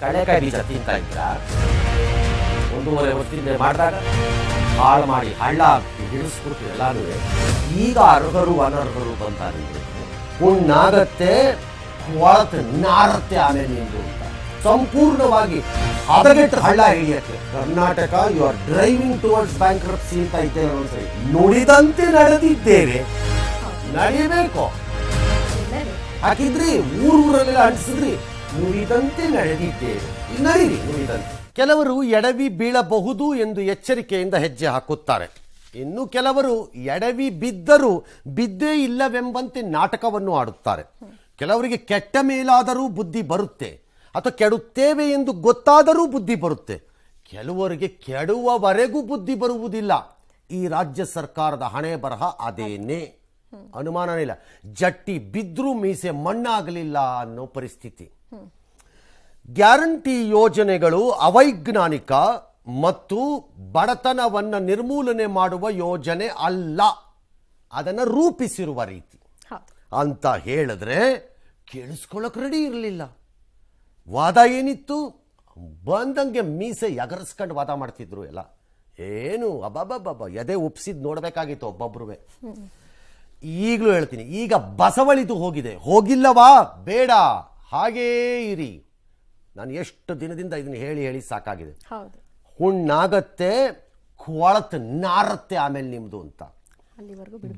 ಕಡಲೆಕಾಯಿ ಬೀಜ ತಿಂತಾ ಇದ್ರ ಒಂದೂವರೆ ವರ್ಷದಿಂದ ಮಾಡಿದಾಗ ಹಾಳು ಮಾಡಿ ಹಳ್ಳ ಹಾಕಿ ಹಿಡಿಸ್ಬಿಟ್ಟು ಎಲ್ಲಾನು ಈಗ ಅರ್ಹರು ಅನರ್ಹರು ಬಂತ ನಿಮ್ಗೆ ಹುಣ್ಣಾಗತ್ತೆ ಒಳತೆ ನಾರತ್ತೆ ಆಮೇಲೆ ನಿಂದು ಅಂತ. ಸಂಪೂರ್ಣವಾಗಿ ಹದಗೆಟ್ಟು ಹಳ್ಳ ಹಿಡಿಯಕ್ಕೆ. Karnataka you are driving towards bankruptcy ಅಂತ ಇದ್ದೇವೆ ಒಂದ್ಸರಿ ನುಡಿದಂತೆ ನಡೆದಿದ್ದೇವೆ. ನಡಿಬೇಕು. ಹಾಕಿದ್ರಿ ಊರೂರಲ್ಲೆಲ್ಲ ಅಂಟಿಸಿದ್ರಿ. ನುಡಿದಂತೆ ನಡೆದಿದ್ದೇವೆ ನುಡಿದಂತೆ ಕೆಲವರು ಎಡವಿ ಬೀಳಬಹುದು ಎಂದು ಎಚ್ಚರಿಕೆಯಿಂದ ಹೆಜ್ಜೆ ಹಾಕುತ್ತಾರೆ. ಇನ್ನು ಕೆಲವರು ಎಡವಿ ಬಿದ್ದರೂ ಬಿದ್ದೇ ಇಲ್ಲವೆಂಬಂತೆ ನಾಟಕವನ್ನು ಆಡುತ್ತಾರೆ. ಕೆಲವರಿಗೆ ಕೆಟ್ಟ ಮೇಲಾದರೂ ಬುದ್ಧಿ ಬರುತ್ತೆ. ಅಥವಾ ಕೆಡುತ್ತೇವೆ ಎಂದು ಗೊತ್ತಾದರೂ ಬುದ್ಧಿ ಬರುತ್ತೆ. ಕೆಲವರಿಗೆ ಕೆಡುವವರೆಗೂ ಬುದ್ಧಿ ಬರುವುದಿಲ್ಲ. ಈ ರಾಜ್ಯ ಸರ್ಕಾರದ ಹಣೆ ಬರಹ ಅದೇನೇ. ಅನುಮಾನನೇ ಇಲ್ಲ ಜಟ್ಟಿ ಬಿದ್ರೂ ಮೀಸೆ ಮಣ್ಣಾಗಲಿಲ್ಲ ಅನ್ನೋ ಪರಿಸ್ಥಿತಿ. ಗ್ಯಾರಂಟಿ ಯೋಜನೆಗಳು ಅವೈಜ್ಞಾನಿಕ ಮತ್ತು ಬಡತನವನ್ನು ನಿರ್ಮೂಲನೆ ಮಾಡುವ ಯೋಜನೆ ಅಲ್ಲ. ಅದನ್ನು ರೂಪಿಸಿರುವ ರೀತಿ. ಅಂತ ಹೇಳಿದ್ರೆ ಕೇಳಿಸ್ಕೊಳ್ಳೋಕೆ ರೆಡಿ ಇರಲಿಲ್ಲ. ವಾದ ಏನಿತ್ತು? ಬಂದಂಗೆ ಮೀಸೆ ಎಗರಿಸ್ಕೊಂಡು ವಾದ ಮಾಡ್ತಿದ್ರು ಎಲ್ಲ. ಏನು ಅಬ್ಬಬ್ಬಬ್ಬ ಎದೆ ಉಪ್ಸಿದ್ ನೋಡಬೇಕಾಗಿತ್ತು ಒಬ್ಬೊಬ್ರುವೆ. ಈಗಲೂ ಹೇಳ್ತೀನಿ ಈಗ ಬಸವಳಿದು ಹೋಗಿದೆ. ಹೋಗಿಲ್ಲವಾ? ಬೇಡ. ಹಾಗೇ ಇರಿ. ನಾನು ಎಷ್ಟು ದಿನದಿಂದ ಇದನ್ನು ಹೇಳಿ ಹೇಳಿ ಸಾಕಾಗಿದೆ. ಹುಣ್ಣಾಗತ್ತೆ ಕೊಳತ್ ನಾರತ್ತೆ ಆಮೇಲೆ ನಿಮ್ದು ಅಂತ.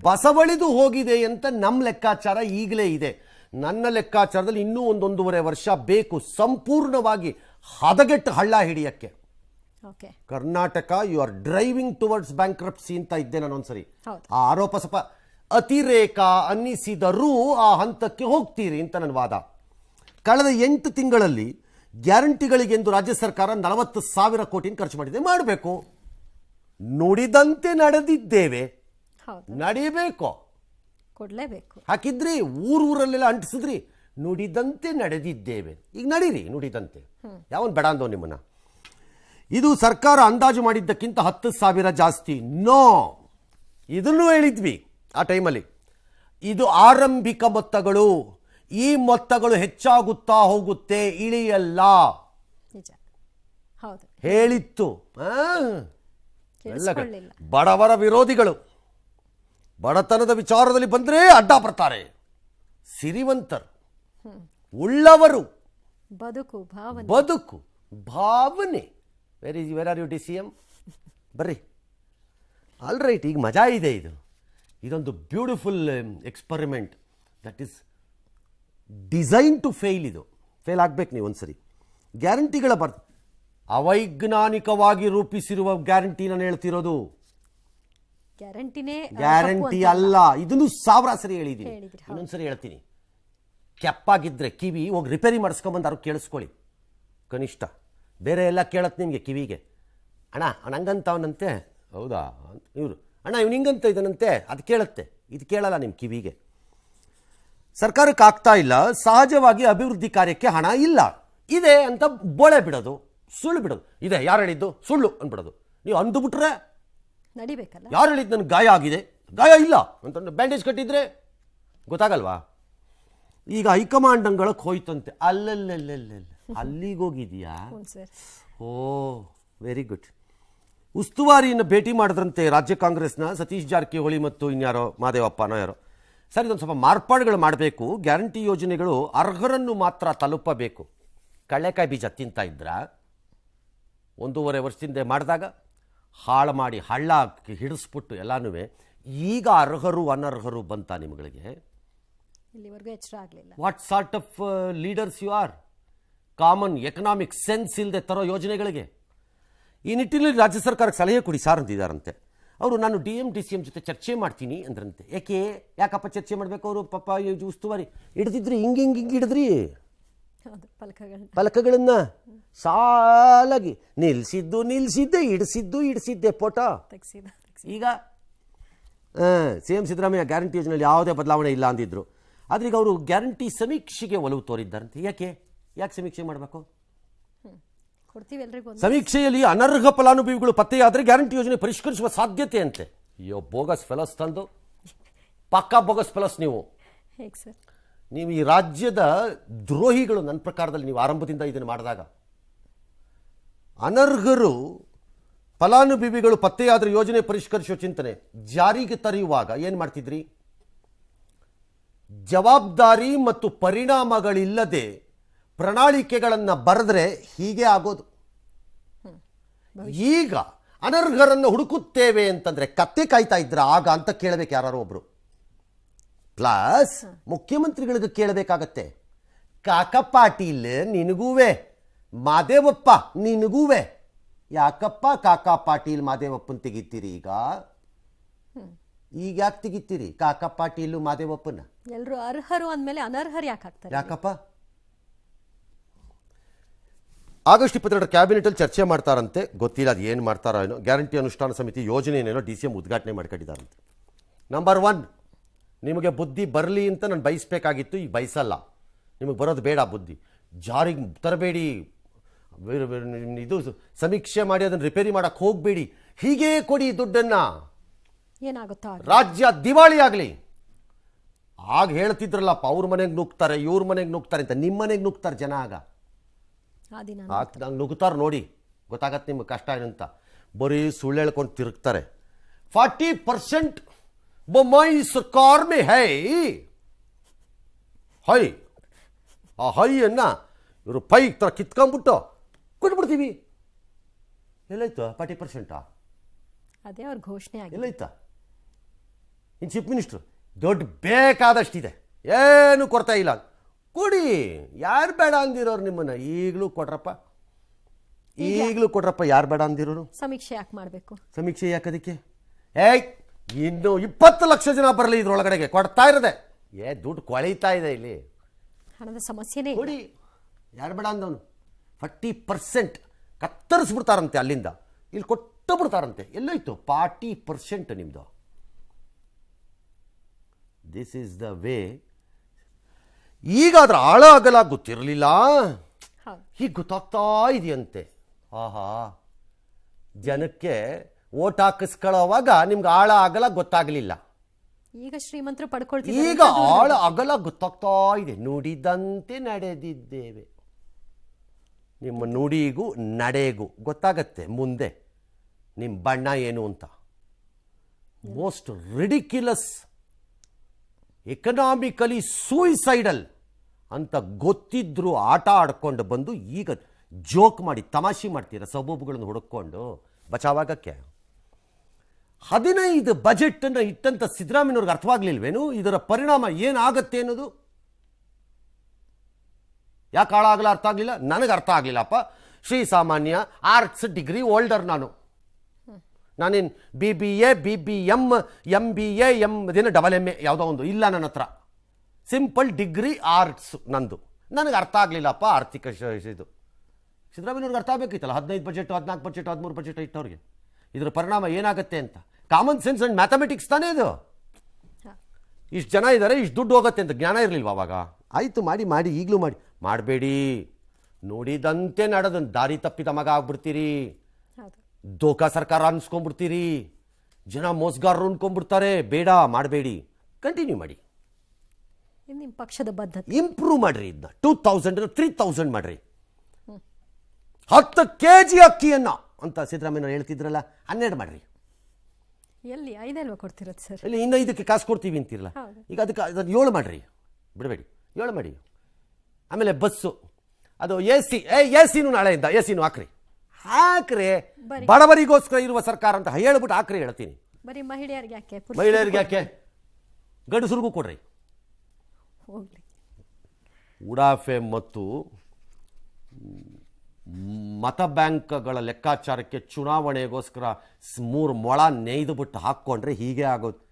ಬಸವಳಿದು ಹೋಗಿದೆ ಅಂತ ನಮ್ಮ ಲೆಕ್ಕಾಚಾರ ಈಗಲೇ ಇದೆ. ನನ್ನ ಲೆಕ್ಕಾಚಾರದಲ್ಲಿ ಇನ್ನೂ ಒಂದೊಂದೂವರೆ ವರ್ಷ ಬೇಕು ಸಂಪೂರ್ಣವಾಗಿ ಹದಗೆಟ್ಟು ಹಳ್ಳ ಹಿಡಿಯಕ್ಕೆ. Karnataka you are driving towards bankruptcy ಅಂತ ಇದ್ದೆ ನಾನು ಒಂದ್ಸರಿ ಹೌದು. ಆ ಆರೋಪ ಸ್ವಲ್ಪ ಅತಿರೇಕ ಅನ್ನಿಸಿದರೂ ಆ ಹಂತಕ್ಕೆ ಹೋಗ್ತೀರಿ ಅಂತ ನನ್ನ ವಾದ. ಕಳೆದ ಎಂಟು ತಿಂಗಳಲ್ಲಿ ಗ್ಯಾರಂಟಿಗಳಿಗೆಂದು ರಾಜ್ಯ ಸರ್ಕಾರ ನಲವತ್ತು ಸಾವಿರ ಕೋಟಿನ ಖರ್ಚು ಮಾಡಿದೆ. ಮಾಡಬೇಕು. ನುಡಿದಂತೆ ನಡೆದಿದ್ದೇವೆ. ನಡೀಬೇಕು. ಕೊಡಲೇಬೇಕು. ಕೊಡ್ಲೇಬೇಕು ಹಾಕಿದ್ರಿ ಊರೂರಲ್ಲೆಲ್ಲ ಅಂಟಿಸಿದ್ರಿ ನುಡಿದಂತೆ ನಡೆದಿದ್ದೇವೆ. ಈಗ ನಡೀರಿ ನುಡಿದಂತೆ. ಯಾವನ್ ಬೇಡ ಅಂದವ್ ನಿಮ್ಮನ್ನ. ಇದು ಸರ್ಕಾರ ಅಂದಾಜು ಮಾಡಿದ್ದಕ್ಕಿಂತ ಹತ್ತು ಸಾವಿರ ಜಾಸ್ತಿ. ನೋ. ಇದನ್ನು ಹೇಳಿದ್ವಿ. ಆ ಟೈಮಲ್ಲಿ. ಇದು ಆರಂಭಿಕ ಮೊತ್ತಗಳು. ಈ ಮೊತ್ತಗಳು ಹೆಚ್ಚಾಗುತ್ತಾ ಹೋಗುತ್ತೆ ಇಳಿಯಲ್ಲ. ಹೇಳಿತ್ತು. ಬಡವರ ವಿರೋಧಿಗಳು. ಬಡತನದ ವಿಚಾರದಲ್ಲಿ ಬಂದರೆ ಅಡ್ಡ ಬರ್ತಾರೆ ಸಿರಿವಂತರು. ಉಳ್ಳವರು. ಬದುಕು ಭಾವನೆ. ಬದುಕು ಭಾವನೆ. Very where are you D C M ಬರ್ರಿ. ಆಲ್ ರೈಟ್ ಈಗ ಮಜಾ ಇದೆ ಇದು. ಇದೊಂದು beautiful experiment that is design to fail ಇದು. ಫೇಲ್ ಆಗ್ಬೇಕು ನೀವು ಒಂದ್ಸರಿ. ಗ್ಯಾರಂಟಿಗಳ ಬರ್ ಅವೈಜ್ಞಾನಿಕವಾಗಿ ರೂಪಿಸಿರುವ ಗ್ಯಾರಂಟಿ ನಾನು ಹೇಳ್ತಿರೋದು. ಗ್ಯಾರಂಟಿನೇ ಗ್ಯಾರಂಟಿ ಅಲ್ಲ. ಇದನ್ನು ಸಾವಿರ ಸರಿ ಹೇಳಿದ್ದೀನಿ. ಇನ್ನೊಂದ್ಸರಿ ಹೇಳ್ತೀನಿ. ಕೆಪ್ಪಾಗಿದ್ರೆ ಕಿವಿ ಹೋಗಿ ರಿಪೇರಿ ಮಾಡಿಸ್ಕೊಂಬಂದು ಕೇಳಿಸ್ಕೊಳ್ಳಿ. ಕನಿಷ್ಠ. ಬೇರೆ ಎಲ್ಲ ಕೇಳತ್ ನಿಮಗೆ ಕಿವಿಗೆ. ಅಣ್ಣ ಅವ್ನು ಹಂಗಂತ ಅವನಂತೆ ಹೌದಾ? ಇವರು ಅಣ್ಣ ಇವ್ನು ಹಿಂಗಂತ ಇದನಂತೆ. ಅದು ಕೇಳುತ್ತೆ. ಇದು ಕೇಳಲ್ಲ ನಿಮ್ಮ ಕಿವಿಗೆ. ಸರ್ಕಾರಕ್ಕೆ ಆಗ್ತಾ ಇಲ್ಲ. ಸಹಜವಾಗಿ ಅಭಿವೃದ್ಧಿ ಕಾರ್ಯಕ್ಕೆ ಹಣ ಇಲ್ಲ. ಇದೆ ಅಂತ ಬೋಳೆ ಬಿಡೋದು ಸುಳ್ಳು ಬಿಡೋದು. ಇದೆ ಯಾರು ಹೇಳಿದ್ದು? ಸುಳ್ಳು ಅಂದ್ಬಿಡೋದು. ನೀವು ಅಂದುಬಿಟ್ರೆ ನಡಿಬೇಕಲ್ಲ? ಯಾರು ಹೇಳಿದ್ದು? ನನಗೆ ಗಾಯ ಆಗಿದೆ. ಗಾಯ ಇಲ್ಲ. ಅಂತಂದ್ರೆ ಬ್ಯಾಂಡೇಜ್ ಕಟ್ಟಿದ್ರೆ ಗೊತ್ತಾಗಲ್ವಾ? ಈಗ ಹೈಕಮಾಂಡ್ ಅಂಗಳಕ್ಕೆ ಹೋಯ್ತಂತೆ. ಅಲ್ಲಲ್ಲಲ್ಲಲ್ಲ ಅಲ್ಲಿಗೆ ಹೋಗಿದೀಯಾ? Oh very good. ಉಸ್ತುವಾರಿಯನ್ನು ಭೇಟಿ ಮಾಡಿದ್ರಂತೆ ರಾಜ್ಯ ಕಾಂಗ್ರೆಸ್ನ ಸತೀಶ್ ಜಾರಕಿಹೊಳಿ ಮತ್ತು ಇನ್ಯಾರೋ ಮಾದೇವಪ್ಪನೋ ಯಾರೋ ಸರ್ ಇದೊಂದು ಸ್ವಲ್ಪ ಮಾರ್ಪಾಡುಗಳು ಮಾಡಬೇಕು. ಗ್ಯಾರಂಟಿ ಯೋಜನೆಗಳು ಅರ್ಹರನ್ನು ಮಾತ್ರ ತಲುಪಬೇಕು. ಕಳ್ಳೆಕಾಯಿ ಬೀಜ ತಿಂತ ಇದ್ರ ಒಂದೂವರೆ ವರ್ಷದಿಂದ ಮಾಡಿದಾಗ ಹಾಳು ಮಾಡಿ ಹಳ್ಳ ಹಿಡಿಸ್ಬಿಟ್ಟು ಎಲ್ಲನೂ ಈಗ ಅರ್ಹರು ಅನರ್ಹರು ಬಂತ ನಿಮ್ಗಳಿಗೆ? ಇಲ್ಲಿವರೆಗೂ ಎಚ್ಚರ ಆಗಲಿಲ್ಲ. What sort of leaders you are common economic sense ಇಲ್ಲದೆ ತರೋ ಯೋಜನೆಗಳಿಗೆ? ಈ ನಿಟ್ಟಿನಲ್ಲಿ ರಾಜ್ಯ ಸರ್ಕಾರಕ್ಕೆ ಸಲಹೆ ಕೊಡಿ ಸಾರ್ ಅಂತಿದ್ದಾರಂತೆ ಅವರು ನಾನು D M D C M ಜೊತೆ ಚರ್ಚೆ ಮಾಡ್ತೀನಿ ಅಂದ್ರಂತೆ. ಯಾಕೆ ಯಾಕಪ್ಪ ಚರ್ಚೆ ಮಾಡಬೇಕು ಅವರು? ಪಾಪ ಉಸ್ತುವಾರಿ ಹಿಡಿದಿದ್ರಿ ಹಿಂಗೆ ಹಿಂಗೆ ಹಿಂಗೆ ಹಿಡಿದ್ರಿ? ಫಲಕಗಳನ್ನ. ಸಾಲಾಗಿ. ನಿಲ್ಸಿದ್ದು ನಿಲ್ಸಿದ್ದೆ ಇಡಿಸಿದ್ದು ಇಡಿಸಿದ್ದೆ ಫೋಟೋ ಈಗ ಸಿ ಎಂ ಸಿದ್ದರಾಮಯ್ಯ ಗ್ಯಾರಂಟಿ ಯೋಜನೆಯಲ್ಲಿ ಯಾವುದೇ ಬದಲಾವಣೆ ಇಲ್ಲ ಅಂದಿದ್ರು. ಆದ್ರೆ ಈಗ ಅವರು ಗ್ಯಾರಂಟಿ ಸಮೀಕ್ಷೆಗೆ ಒಲವು ತೋರಿದ್ದಾರಂತೆ. ಯಾಕೆ? ಯಾಕೆ ಸಮೀಕ್ಷೆ ಮಾಡಬೇಕು? ಸಮೀಕ್ಷೆಯಲ್ಲಿ ಅನರ್ಹ ಫಲಾನುಭವಿಗಳು ಪತ್ತೆಯಾದರೆ ಗ್ಯಾರಂಟಿ ಯೋಜನೆ ಪರಿಷ್ಕರಿಸುವ ಸಾಧ್ಯತೆ ಅಂತೆ ಅಯ್ಯೋ ಬೋಗಸ್ ಫೆಲಸ್ ತಂದು. ಪಕ್ಕಾ ಬೋಗಸ್ ಫೆಲಸ್ ನೀವು. ನೀವು ಈ ರಾಜ್ಯದ ದ್ರೋಹಿಗಳು ನನ್ನ ಪ್ರಕಾರದಲ್ಲಿ ನೀವು ಆರಂಭದಿಂದ ಇದನ್ನು ಮಾಡಿದಾಗ. ಅನರ್ಹರು ಫಲಾನುಭವಿಗಳು ಪತ್ತೆಯಾದ ಯೋಜನೆ ಪರಿಷ್ಕರಿಸುವ ಚಿಂತನೆ ಜಾರಿಗೆ ತರೆಯುವಾಗ ಏನು ಮಾಡ್ತಿದ್ರಿ? ಜವಾಬ್ದಾರಿ ಮತ್ತು ಪರಿಣಾಮಗಳಿಲ್ಲದೆ ಪ್ರಣಾಳಿಕೆಗಳನ್ನು ಬರೆದ್ರೆ ಹೀಗೆ ಆಗೋದು. ಈಗ ಅನರ್ಹರನ್ನು ಹುಡುಕುತ್ತೇವೆ ಅಂತಂದ್ರೆ ಕತ್ತೆ ಕಾಯ್ತಾ ಇದ್ರ ಆಗ ಅಂತ ಕೇಳಬೇಕು ಯಾರು ಒಬ್ರು. ಪ್ಲಸ್ ಮುಖ್ಯಮಂತ್ರಿಗಳಿಗೆ ಕೇಳಬೇಕಾಗತ್ತೆ. ಕಾಕ ಪಾಟೀಲ್ ನಿನಗೂವೆ ಮಾದೇವಪ್ಪ ನಿನಗೂವೆ. ಯಾಕಪ್ಪ ಕಾಕಾ ಪಾಟೀಲ್ ಮಾದೇವಪ್ಪನ್ ತೆಗಿತೀರಿ ಈಗ? ಈಗ ಯಾಕೆ ತೆಗಿತೀರಿ ಕಾಕಾ ಪಾಟೀಲು ಮಾದೇವಪ್ಪನ ಎಲ್ಲರೂ ಅರ್ಹರು ಅಂದಮೇಲೆ ಅನರ್ಹರು ಯಾಕೆ ಯಾಕಪ್ಪ? ಆಗಸ್ಟ್ ಇಪ್ಪತ್ತೆರಡರ ಕ್ಯಾಬಿನೆಟಲ್ಲಿ ಚರ್ಚೆ ಮಾಡ್ತಾರಂತೆ. ಗೊತ್ತಿಲ್ಲ ಅದು ಏನು ಮಾಡ್ತಾರೋ ಏನೋ. ಗ್ಯಾರಂಟಿ ಅನುಷ್ಠಾನ ಸಮಿತಿ ಯೋಜನೆ ಏನೇನೋ ಡಿ ಸಿ ಎಂ ಉದ್ಘಾಟನೆ ಮಾಡ್ಕೊಂಡಿದ್ದಾರಂತೆ. ನಂಬರ್ ಒನ್ ನಿಮಗೆ ಬುದ್ಧಿ ಬರಲಿ ಅಂತ ನಾನು ಬಯಸಬೇಕಾಗಿತ್ತು. ಈಗ ಬಯಸಲ್ಲ. ನಿಮಗೆ ಬರೋದು ಬೇಡ ಬುದ್ಧಿ. ಜಾರಿಗೆ ತರಬೇಡಿ. ಬೇರೆ ಬೇರೆ ಇದು ಸಮೀಕ್ಷೆ ಮಾಡಿ ಅದನ್ನು ರಿಪೇರಿ ಮಾಡಕ್ಕೆ ಹೋಗಬೇಡಿ. ಹೀಗೇ ಕೊಡಿ ದುಡ್ಡನ್ನು. ಏನಾಗುತ್ತಾ ರಾಜ್ಯ ದಿವಾಳಿ ಆಗಲಿ. ಆಗ ಹೇಳ್ತಿದ್ರಲ್ಲಪ್ಪ ಅವ್ರ ಮನೆಗೆ ನುಗ್ತಾರೆ ಇವ್ರ ಮನೆಗೆ ನುಗ್ತಾರೆ ಅಂತ. ನಿಮ್ಮ ಮನೆಗೆ ನುಗ್ತಾರೆ ಜನ ಆಗ. ಆಗ ನಂಗೆ ನುಗ್ತಾರೆ ನೋಡಿ. ಗೊತ್ತಾಗತ್ತೆ ನಿಮ್ಗೆ ಕಷ್ಟ ಏನಂತ. ಬರೀ ಸುಳ್ಳು ಹೇಳ್ಕೊಂಡು ತಿರುಗ್ತಾರೆ. ಫಾರ್ಟಿ ಪರ್ಸೆಂಟ್ ಬೊಮ್ಮಾಯಿ ಸರ್ಕಾರ ಮೇ ಹೈ. ಹೈ. ಆ ಹೈಯನ್ನ ಇವರು ಪೈ ತರ ಕಿತ್ಕೊಂಡ್ಬಿಟ್ಟು ಕೊಟ್ಬಿಡ್ತೀವಿ. ಎಲ್ಲೈತು ಫಾರ್ಟಿ ಪರ್ಸೆಂಟಾ? ಅದೇ ಅವ್ರ ಘೋಷಣೆ ಆಗಿದೆ. ಎಲ್ಲೈತ? ಇನ್ನು ಚೀಫ್ ಮಿನಿಸ್ಟ್ರು ದೊಡ್ಡ ಬೇಕಾದಷ್ಟಿದೆ. ಏನು ಕೊರತೆ ಇಲ್ಲ. ಕೊಡಿ. ಯಾರು ಬೇಡ ಅಂದಿರೋರು ನಿಮ್ಮನ್ನ? ಈಗಲೂ ಕೊಡ್ರಪ್ಪ. ಈಗಲೂ ಕೊಡ್ರಪ್ಪ ಯಾರು ಬೇಡ ಅಂದಿರೋರು? ಸಮೀಕ್ಷೆ ಯಾಕೆ ಮಾಡಬೇಕು? ಸಮೀಕ್ಷೆ ಯಾಕದಕ್ಕೆ ಏಯ್ ಇನ್ನು ಇಪ್ಪತ್ತು ಲಕ್ಷ ಜನ ಬರಲಿ ಇದ್ರೊಳಗಡೆಗೆ. ಕೊಡ್ತಾ ಇರದೆ. ಏ ದುಡ್ಡು ಕೊಳೀತಾ ಇದೆ ಇಲ್ಲಿ. ಹಣದ ಸಮಸ್ಯೆನೇ ಕೊಡಿ. ಯಾರು ಬೇಡ ಅಂದವನು? ಫಾರ್ಟಿ ಪರ್ಸೆಂಟ್ ಕತ್ತರಿಸ್ಬಿಡ್ತಾರಂತೆ ಅಲ್ಲಿಂದ. ಇಲ್ಲಿ ಕೊಟ್ಟು ಬಿಡ್ತಾರಂತೆ ಎಲ್ಲೋಯ್ತು? ಫಾರ್ಟಿ ಪರ್ಸೆಂಟ್ ನಿಮ್ಮದು ದಿಸ್ ಈಸ್ ದ ವೇ ಈಗ ಅದರ ಆಳ ಅಗಲ ಗೊತ್ತಿರಲಿಲ್ಲ. ಹೀಗೆ ಗೊತ್ತಾಗ್ತಾ ಇದೆಯಂತೆ. ಆಹಾ. ಜನಕ್ಕೆ ಓಟ್ ಹಾಕಿಸ್ಕೊಳ್ಳೋವಾಗ ನಿಮ್ಗೆ ಆಳ ಅಗಲ ಗೊತ್ತಾಗಲಿಲ್ಲ. ಈಗ ಶ್ರೀಮಂತರು ಪಡ್ಕೊಳ್ತೀವಿ ಈಗ ಆಳ ಅಗಲ ಗೊತ್ತಾಗ್ತಾ ಇದೆ. ನುಡಿದಂತೆ ನಡೆದಿದ್ದೇವೆ. ನಿಮ್ಮ ನುಡಿಗೂ ನಡೆಗೂ ಗೊತ್ತಾಗತ್ತೆ ಮುಂದೆ. ನಿಮ್ಮ ಬಣ್ಣ ಏನು ಅಂತ? ಮೋಸ್ಟ್ ರಿಡಿಕ್ಯುಲಸ್ ಎಕನಾಮಿಕಲಿ ಸೂಯಿಸೈಡಲ್ ಅಂತ ಗೊತ್ತಿದ್ರು ಆಟ ಆಡ್ಕೊಂಡು ಬಂದು ಈಗ ಜೋಕ್ ಮಾಡಿ, ತಮಾಷೆ ಮಾಡ್ತೀರ? ಸಬೂಬುಗಳನ್ನು ಹುಡುಕೊಂಡು ಬಚಾವಾಗಕ್ಕೆ. ಹದಿನೈದು ಬಜೆಟನ್ನು ಇಟ್ಟಂತ ಸಿದ್ದರಾಮಯ್ಯವ್ರಿಗೆ ಅರ್ಥವಾಗ್ಲಿಲ್ವೇನು? ಇದರ ಪರಿಣಾಮ ಏನಾಗತ್ತೆ ಅನ್ನೋದು? ಯಾಕೆ ಹಾಳಾಗಲ್ಲ? ಅರ್ಥ ಆಗಲಿಲ್ಲ? ನನಗೆ ಅರ್ಥ ಆಗಲಿಲ್ಲಪ್ಪ. ಶ್ರೀ ಸಾಮಾನ್ಯ ಆರ್ಟ್ಸ್ ಡಿಗ್ರಿ ಓಲ್ಡರ್ ನಾನು. ನಾನೇನು B B A B B M M B A M ಅದೇನು ಡಬಲ್ ಎಂ ಎ ಯಾವುದೋ ಒಂದು. ಇಲ್ಲ ನನ್ನ ಹತ್ರ. ಸಿಂಪಲ್ ಡಿಗ್ರಿ ಆರ್ಟ್ಸ್ ನಂದು. ನನಗೆ ಅರ್ಥ ಆಗಲಿಲ್ಲಪ್ಪ ಆರ್ಥಿಕ ಇದು. ಸಿದ್ದರಾಮಯ್ಯವ್ರಿಗೆ ಅರ್ಥ ಆಗಬೇಕಿತ್ತಲ್ಲ? ಹದಿನೈದು ಬಜೆಟ್ ಹದಿನಾಲ್ಕು ಬಜೆಟ್ ಹದಿಮೂರು ಬಜೆಟ್ ಇಟ್ಟವ್ರಿಗೆ. ಇದರ ಪರಿಣಾಮ ಏನಾಗುತ್ತೆ ಅಂತ? ಕಾಮನ್ ಸೆನ್ಸ್ ಆ್ಯಂಡ್ ಮ್ಯಾಥಮೆಟಿಕ್ಸ್ ತಾನೇ ಇದು. ಇಷ್ಟು ಜನ ಇದ್ದಾರೆ ಇಷ್ಟು ದುಡ್ಡು ಹೋಗುತ್ತೆ ಅಂತ ಜ್ಞಾನ ಇರಲಿಲ್ವ ಅವಾಗ? ಆಯಿತು ಮಾಡಿ ಮಾಡಿ ಈಗಲೂ ಮಾಡಿ. ಮಾಡಬೇಡಿ. ನೋಡಿದಂತೆ ನಡೆದ ದಾರಿ ತಪ್ಪಿದ ಮಗ ಆಗ್ಬಿಡ್ತೀರಿ. ದೋಖಾ ಸರ್ಕಾರ ಅನ್ಸ್ಕೊಂಡ್ಬಿಡ್ತೀರಿ. ಜನ ಮೋಸಗಾರರು ಅನ್ಕೊಂಡ್ಬಿಡ್ತಾರೆ. ಬೇಡ ಮಾಡಬೇಡಿ. ಕಂಟಿನ್ಯೂ ಮಾಡಿ. ನಿಮ್ಮ ಪಕ್ಷದ ಬದ್ಧತೆ. ಇಂಪ್ರೂವ್ ಮಾಡ್ರಿ ಇದನ್ನ ಟೂ ತೌಸಂಡ್ ತ್ರೀ ತೌಸಂಡ್ ಮಾಡ್ರಿ. ಹತ್ತು ಕೆ ಜಿ ಅಕ್ಕಿಯನ್ನ ಅಂತ ಸಿದ್ದರಾಮಯ್ಯ ಹೇಳ್ತಿದ್ರಲ್ಲ ಹನ್ನೆರಡು ಮಾಡ್ರಿ. ಎಲ್ಲಿ? ಐದಲ್ವಾ ಕೊಡ್ತಿರೋದು ಸರ್? ಇಲ್ಲಿ ಇನ್ನು ಇದಕ್ಕೆ ಕಾಸು ಕೊಡ್ತೀವಿ ಅಂತಿರಲ್ಲ. ಈಗ ಅದಕ್ಕೆ ಅದನ್ನು ಏಳು ಮಾಡ್ರಿ. ಬಿಡಬೇಡಿ. ಏಳು ಮಾಡಿ. ಆಮೇಲೆ ಬಸ್ಸು. ಅದು ಎ ಸಿ ಏ ಎ ಸಿನೂ ನಾಳೆಯಿಂದ ಎ ಸಿನೂ ಹಾಕ್ರಿ. ಹಾಕ್ರಿ. ಬಡವರಿಗೋಸ್ಕರ ಇರುವ ಸರ್ಕಾರ ಅಂತ ಹೇಳ್ಬಿಟ್ಟು ಹಾಕ್ರೆ ಹೇಳ್ತೀನಿ. ಬರೀ ಮಹಿಳೆಯರಿಗೆ ಯಾಕೆ? ಮಹಿಳೆಯರಿಗೆ ಯಾಕೆ? ಗಂಡಸರಿಗೂ ಕೊಡ್ರಿ. ಹೋಗ್ಲಿ. ಉಡಾಫೆ ಮತ್ತು ಮತ ಬ್ಯಾಂಕ್ಗಳ ಲೆಕ್ಕಾಚಾರಕ್ಕೆ ಚುನಾವಣೆಗೋಸ್ಕರ ಮೂರು ಮೊಳ ನೇಯ್ದು ಬಿಟ್ಟು ಹಾಕ್ಕೊಂಡ್ರೆ ಹೀಗೆ ಆಗೋದು.